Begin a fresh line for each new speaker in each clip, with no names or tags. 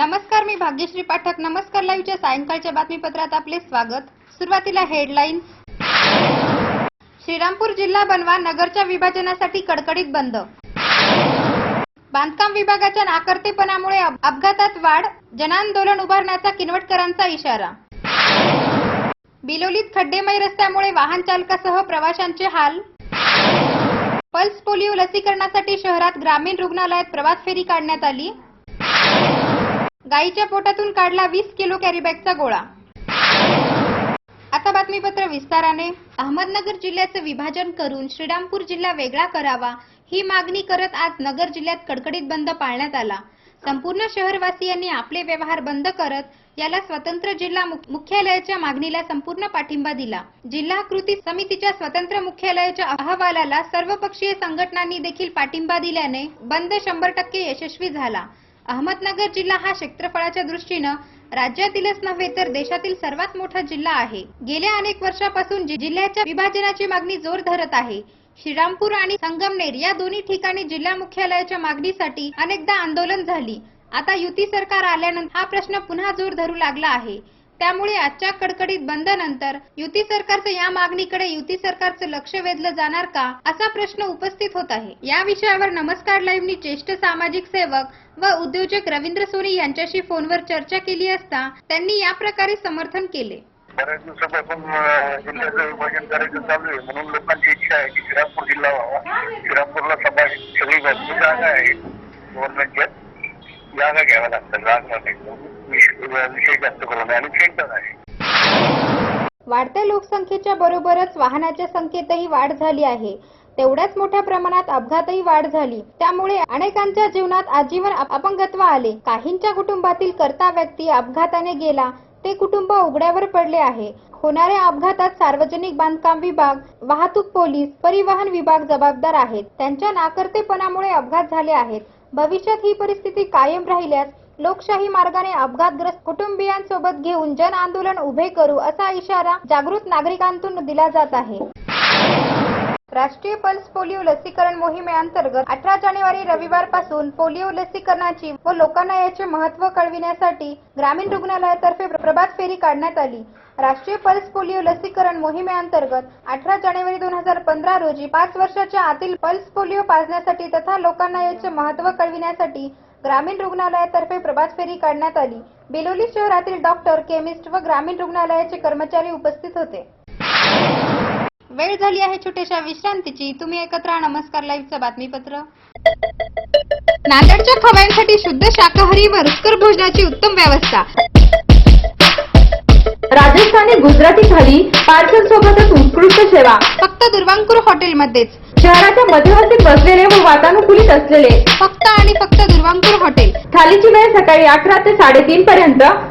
नमस्कार मी भाग्यश्री पाठक. नमस्कार लाईव्हच्या सायंकाळच्या बातमीपत्रात आपले स्वागत. सुरुवातीला हेडलाईन. श्रीरामपूर जिल्हा बनवा नगरच्या विभाजनासाठी कडकडीत बंद. बांधकाम विभागाच्या नाकर्तेपणामुळे अपघातात वाढ जनांदोलन उभारण्याचा किनवटकरांचा इशारा. बिलोलीत खड्डेमय रस्त्यामुळे वाहन चालकासह प्रवाशांचे हाल. पल्स पोलिओ लसीकरणासाठी शहरात ग्रामीण रुग्णालयात प्रवास फेरी काढण्यात आली. गायीच्या पोटातून काढला वीस किलो कॅरीबॅगचा गोळा. आता बातमीपत्र विस्ताराने. अहमदनगर जिल्ह्याचं विभाजन करून श्रीरामपूर जिल्हा वेगळा करावा ही मागणी करत आज नगर जिल्ह्यात कडकडीत बंद पाळण्यात आला. संपूर्ण शहरवासियांनी आपले व्यवहार बंद करत याला स्वतंत्र जिल्हा मुख्यालयाच्या मागणीला संपूर्ण पाठिंबा दिला. जिल्हा कृती समितीच्या स्वतंत्र मुख्यालयाच्या अहवालाला सर्वपक्षीय संघटनांनी देखील पाठिंबा दिल्याने बंद शंभर टक्के यशस्वी झाला. अहमदनगर जिल्हा हा क्षेत्रफळाच्या दृष्टीनं राज्यातीलच नव्हे तर देशातील सर्वात मोठा जिल्हा आहे. गेल्या अनेक वर्षापासून जिल्ह्याच्या विभाजनाची मागणी जोर धरत आहे. श्रीरामपूर आणि संगमनेर या दोन्ही ठिकाणी जिल्हा मुख्यालयाच्या मागणीसाठी अनेकदा आंदोलन झाली. आता युती सरकार आल्यानंतर हा प्रश्न पुन्हा जोर धरू लागला आहे. त्यामुळे आजच्या कडकडीत बंदनंतर युती सरकारचं या मागणीकडे युती सरकारचं लक्ष वेधलं जाणार का असा प्रश्न उपस्थित होत आहे. या विषयावर नमस्कार लाईव्हनी ज्येष्ठ सामाजिक सेवक व उद्योजक रवींद्र सोनी यांच्याशी फोनवर चर्चा केली असता त्यांनी या प्रकारे समर्थन केले.
बऱ्याच दिवसापासून जिल्ह्याचं विभाजन करायचं चालू आहे. म्हणून लोकांची इच्छा आहे की श्रीरामपूर जिल्हा व्हावा. श्रीरामपूरला सभा सगळी जागा आहे. गव्हर्नमेंटच्या जागा घ्याव्या लागतात जागा विषय जास्त करून आणि सेंटर आहे.
वाढत्या लोकसंख्येच्या बरोबरच वाहनाच्या संख्येतही वाढ झाली आहे. तेवढ्याच मोठ्या प्रमाणात अपघातही वाढ झाली. त्यामुळे अनेकांच्या जीवनात आजीवन अपंगत्व आले. काहींच्या कुटुंबातील कर्ता व्यक्ती अपघाताने गेला. ते कुटुंब उघड्यावर पडले आहे. होणाऱ्या अपघातात सार्वजनिक बांधकाम विभाग वाहतूक पोलीस परिवहन विभाग जबाबदार आहेत. त्यांच्या नाकर्तेपणामुळे अपघात झाले आहेत. भविष्यात ही परिस्थिती कायम राहिल्यास लोकशाही मार्गाने अपघातग्रस्त कुटुंबियांसोबत घेऊन जन आंदोलन उभे करू असा इशारा जागृत नागरिकांतून दिला जात आहे. राष्ट्रीय पल्स पोलिओ लसीकरण मोहिमेअंतर्गत अठरा जानेवारी रविवारपासून पोलिओ लसीकरणाची व लोकांना याचे महत्त्व कळविण्यासाठी ग्रामीण रुग्णालयातर्फे प्रभात फेरी काढण्यात आली. राष्ट्रीय पल्स पोलिओ लसीकरण मोहिमेअंतर्गत अठरा जानेवारी दोन हजार पंधरा रोजी पाच वर्षाच्या आतील पल्स पोलिओ पाजण्यासाठी तथा लोकांना याचे महत्त्व कळविण्यासाठी ग्रामीण रुग्णालयातर्फे प्रभात फेरी काढण्यात आली. बेलोली शहरातील डॉक्टर केमिस्ट व ग्रामीण रुग्णालयाचे कर्मचारी उपस्थित होते. वेळ झाली आहे छोट्याशा विश्रांतीची. तुम्ही एकत्र नमस्कार. लाईव्हचं बातमीपत्र. नांदेडच्या खवयांसाठी शुद्ध शाकाहारी व रुचकर भोजनाची उत्तम व्यवस्था.
राजस्थानी गुजराती थाली पार्सल सोबतच उत्कृष्ट सेवा.
फक्त दुर्वांकूर हॉटेलमध्येच.
शहराच्या मध्यवर्ती बसलेले व वातानुकूलित असलेले.
फक्त आणि फक्त दुर्वांकूर हॉटेल.
थालीची वेळ सकाळी अकरा ते साडेतीन पर्यंत.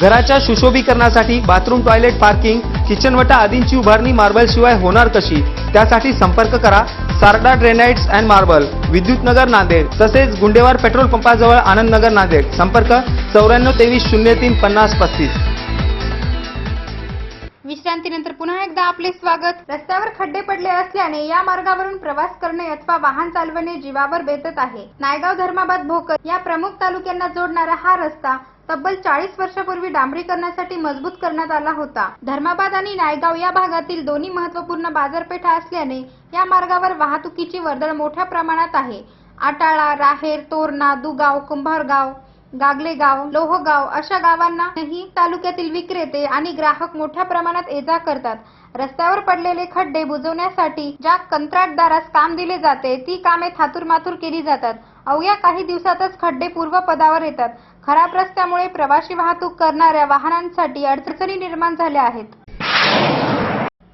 घराच्या सुशोभीकरणासाठी बाथरूम टॉयलेट पार्किंग किचनवटा आदींची उभारणी मार्बल शिवाय होणार कशी? त्यासाठी संपर्क करा. सारडा ड्रेनाइट्स अँड मार्बल विद्युत नगर नांदेड तसेच गुंडेवार पेट्रोल पंपाजवळ आनंदनगर नांदेड. संपर्क चौऱ्याण्णव तेवीस शून्य तीन पन्नास पस्तीस.
विश्रांतीनंतर पुन्हा एकदा आपले स्वागत. रस्त्यावर खड्डे पडले असल्याने या मार्गावरून प्रवास करणे अथवा वाहन चालवणे जीवावर बेतत आहे. नायगाव धर्माबाद भोकर या प्रमुख तालुक्यांना जोडणारा हा रस्ता तब्बल चाळीस वर्षापूर्वी डांबरीकरणासाठी मजबूत करण्यात आला होता. धर्माबाद आणि नायगाव या भागातील दोन्ही महत्त्वपूर्ण बाजारपेठा असल्याने या मार्गावर वाहतुकीची वर्दळ मोठ्या प्रमाणात आहे. आटाळा राहेर तोरणा दुगाव कुंभारगाव गागलेगाव लोहगाव अशा गावांनाही तालुक्यातील विक्रेते आणि ग्राहक मोठ्या प्रमाणात ये जा करतात. रस्त्यावर पडलेले खड्डे बुजवण्यासाठी ज्या कंत्राटदारास काम दिले जाते ती कामे थातूरमातूर केली जातात. अवघ्या काही दिवसातच खड्डे पूर्व पदावर येतात. खराब रस्त्यामुळे प्रवासी वाहतूक करणाऱ्या वाहनांसाठी अडचणी निर्माण झाल्या आहेत.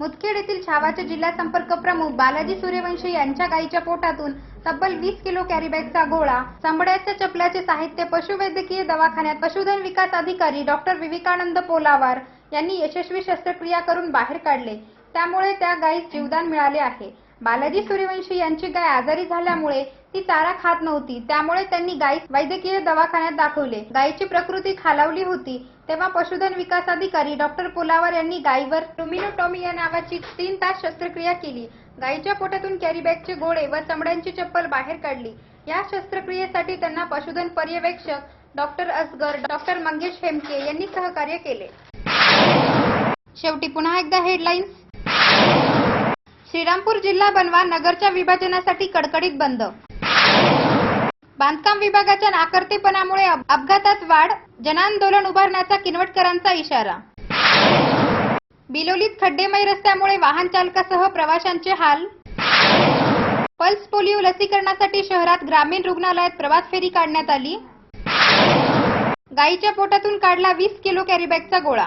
मुदखेड येथील छावाचे जिल्हा संपर्क प्रमुख बालाजी सूर्यवंशी यांच्या गायीच्या पोटातून तब्बल वीस किलो कॅरीबॅगचा गोळा चांबड्याच्या चपल्याचे साहित्य पशुवैद्यकीय दवाखान्यात पशुधन विकास अधिकारी डॉक्टर विवेकानंद पोलावार यांनी यशस्वी शस्त्रक्रिया करून बाहेर काढले. त्यामुळे त्या गायीस जीवदान मिळाले आहे. बालाजी सूर्यवंशी यांची गाय आजारी झाल्यामुळे ती चारा खात नव्हती. त्यामुळे त्यांनी गाय वैद्यकीय दवाखान्यात दाखवले. गायीची प्रकृती खालावली होती. तेव्हा पशुधन विकास अधिकारी डॉक्टर पोलावर यांनी गायीवर टोमिनोटॉमी या नावाची तीन तास शस्त्रक्रिया केली. गायीच्या पोटातून कॅरीबॅगचे गोळे व चमड्यांची चप्पल बाहेर काढली. या शस्त्रक्रियेसाठी त्यांना पशुधन पर्यवेक्षक डॉक्टर असगर डॉक्टर मंगेश हेमके यांनी सहकार्य केले. शेवटी पुन्हा एकदा हेडलाईन्स श्रीरामपूर जिल्हा बनवा नगरच्या विभाजनासाठी कडकडीत बंद. बांधकाम विभागाच्या नाकर्तेपणामुळे अपघातात वाढ जनांदोलन उभारण्याचा किनवटकरांचा इशारा. बिलोलीत खड्डेमय रस्त्यामुळे वाहन चालकासह प्रवाशांचे हाल. पल्स पोलिओ लसीकरणासाठी शहरात ग्रामीण रुग्णालयात प्रवास फेरी काढण्यात आली. गायीच्या पोटातून काढला वीस किलो कॅरीबॅगचा गोळा.